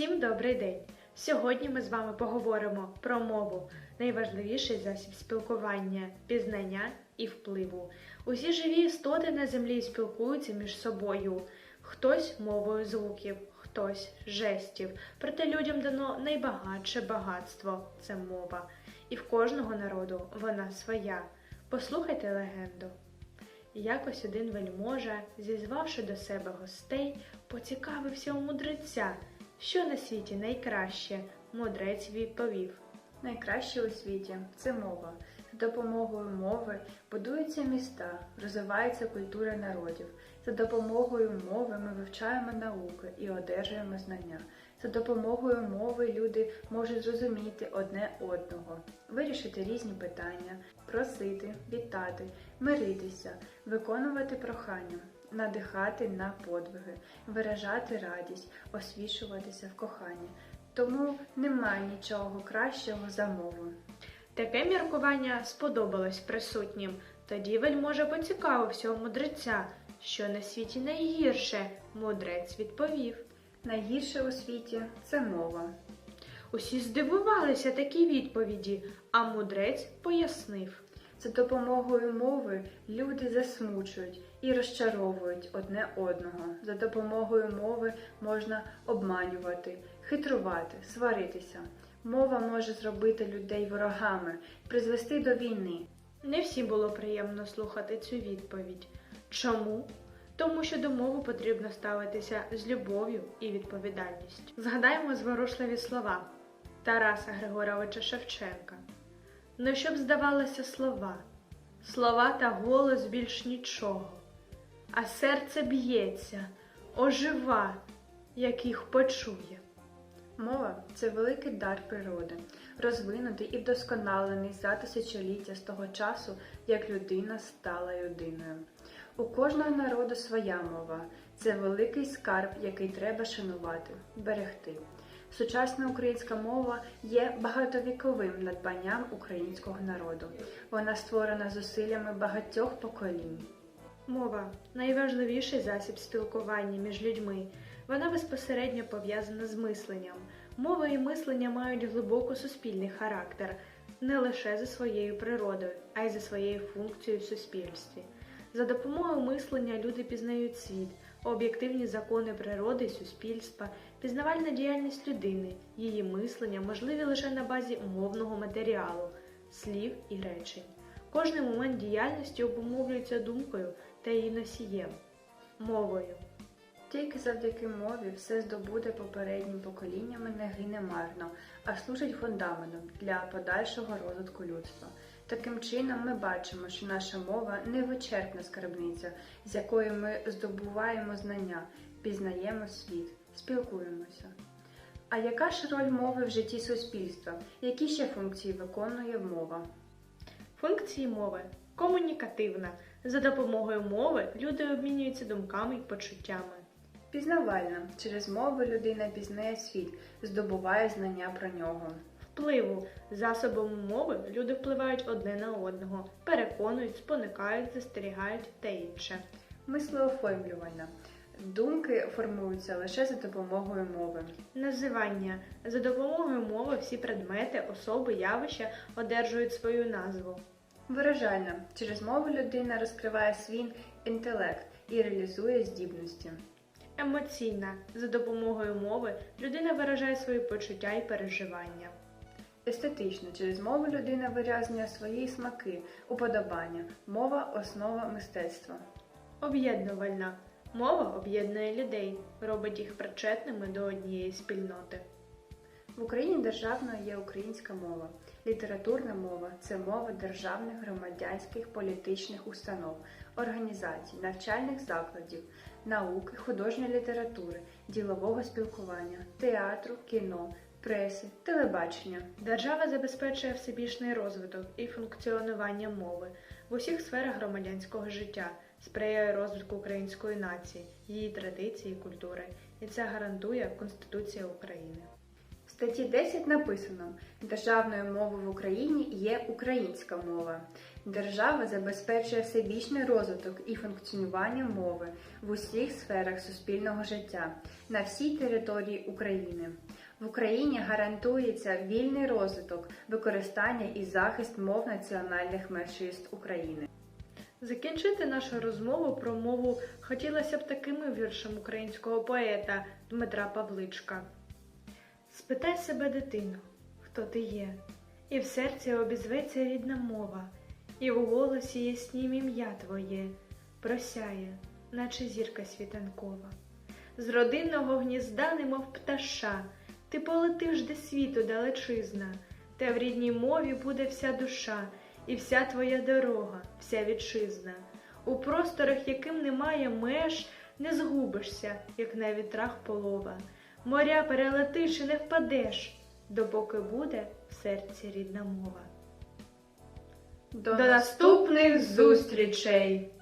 Всім добрий день! Сьогодні ми з вами поговоримо про мову, найважливіший засіб спілкування, пізнання і впливу. Усі живі істоти на землі спілкуються між собою. Хтось мовою звуків, хтось жестів. Проте людям дано найбагатше багатство це мова. І в кожного народу вона своя. Послухайте легенду. Якось один вельможа, зізвавши до себе гостей, поцікавився у мудреця, що на світі найкраще. Мудрець відповів. Найкраще у світі це мова. За допомогою мови будуються міста, розвивається культура народів. За допомогою мови ми вивчаємо науки і одержуємо знання. За допомогою мови люди можуть зрозуміти одне одного, вирішити різні питання, просити, вітати, миритися, виконувати прохання, надихати на подвиги, виражати радість, освічуватися в коханні. Тому немає нічого кращого за мову. Таке міркування сподобалось присутнім. Тоді вельможа поцікавився у мудреця, що на світі найгірше. Мудрець відповів. Найгірше у світі це мова. Усі здивувалися такій відповіді, а мудрець пояснив. За допомогою мови люди засмучують і розчаровують одне одного. За допомогою мови можна обманювати, хитрувати, сваритися. Мова може зробити людей ворогами, призвести до війни. Не всім було приємно слухати цю відповідь. Чому? Тому що до мови потрібно ставитися з любов'ю і відповідальністю. Згадаємо зворушливі слова Тараса Григоровича Шевченка. Ну, щоб здавалося слова, слова та голос більш нічого, а серце б'ється, ожива, як їх почує. Мова це великий дар природи, розвинутий і вдосконалений за тисячоліття з того часу, як людина стала людиною. У кожного народу своя мова це великий скарб, який треба шанувати, берегти. Сучасна українська мова є багатовіковим надбанням українського народу. Вона створена зусиллями багатьох поколінь. Мова найважливіший засіб спілкування між людьми. Вона безпосередньо пов'язана з мисленням. Мова і мислення мають глибоко суспільний характер не лише за своєю природою, а й за своєю функцією в суспільстві. За допомогою мислення люди пізнають світ, об'єктивні закони природи суспільства, пізнавальна діяльність людини, її мислення можливі лише на базі мовного матеріалу, слів і речень. Кожний момент діяльності обумовлюється думкою та її носієм мовою. Тільки завдяки мові все здобуде попереднім поколіннями не гине марно, а служить фундаментом для подальшого розвитку людства. Таким чином, ми бачимо, що наша мова невичерпна скарбниця, з якої ми здобуваємо знання, пізнаємо світ, спілкуємося. А яка ж роль мови в житті суспільства? Які ще функції виконує мова? Функції мови комунікативна. За допомогою мови люди обмінюються думками і почуттями. Пізнавальна. Через мову людина пізнає світ, здобуває знання про нього. Впливу засобами мови люди впливають одне на одного, переконують, споникають, застерігають та інше. Мислооформлювальна. Думки формуються лише за допомогою мови. Називання за допомогою мови всі предмети, особи, явища одержують свою назву. Виражальна. Через мову людина розкриває свій інтелект і реалізує здібності. Емоційна за допомогою мови людина виражає свої почуття і переживання. Естетична. Через мову людина вирязнює свої смаки, уподобання. Мова основа мистецтва. Об'єднувальна мова об'єднує людей, робить їх причетними до однієї спільноти. В Україні державною є українська мова. Літературна мова це мова державних, громадянських, політичних установ, організацій, навчальних закладів, науки, художньої літератури, ділового спілкування, театру, кіно, преси, телебачення. Держава забезпечує всебічний розвиток і функціонування мови в усіх сферах громадянського життя, сприяє розвитку української нації, її традиції культури, і це гарантує Конституція України. статті 10 написано: державною мовою в Україні є українська мова. Держава забезпечує всебічний розвиток і функціонування мови в усіх сферах суспільного життя на всій території України. В Україні гарантується вільний розвиток, використання і захист мов національних меншинств України. Закінчити нашу розмову про мову хотілося б таким віршем українського поета Дмитра Павличка. Спитай себе, дитину, хто ти є, і в серці обізветься рідна мова, і в голосі яснім ім'я твоє просяє, наче зірка світанкова. З родинного гнізда, немов пташа, ти полетиш де світу далечизна, та в рідній мові буде вся душа, і вся твоя дорога, вся вітчизна. У просторах, яким немає меж, не згубишся, як на вітрах полова. Моря перелетиш і не впадеш, допоки буде в серці рідна мова. До наступних зустрічей!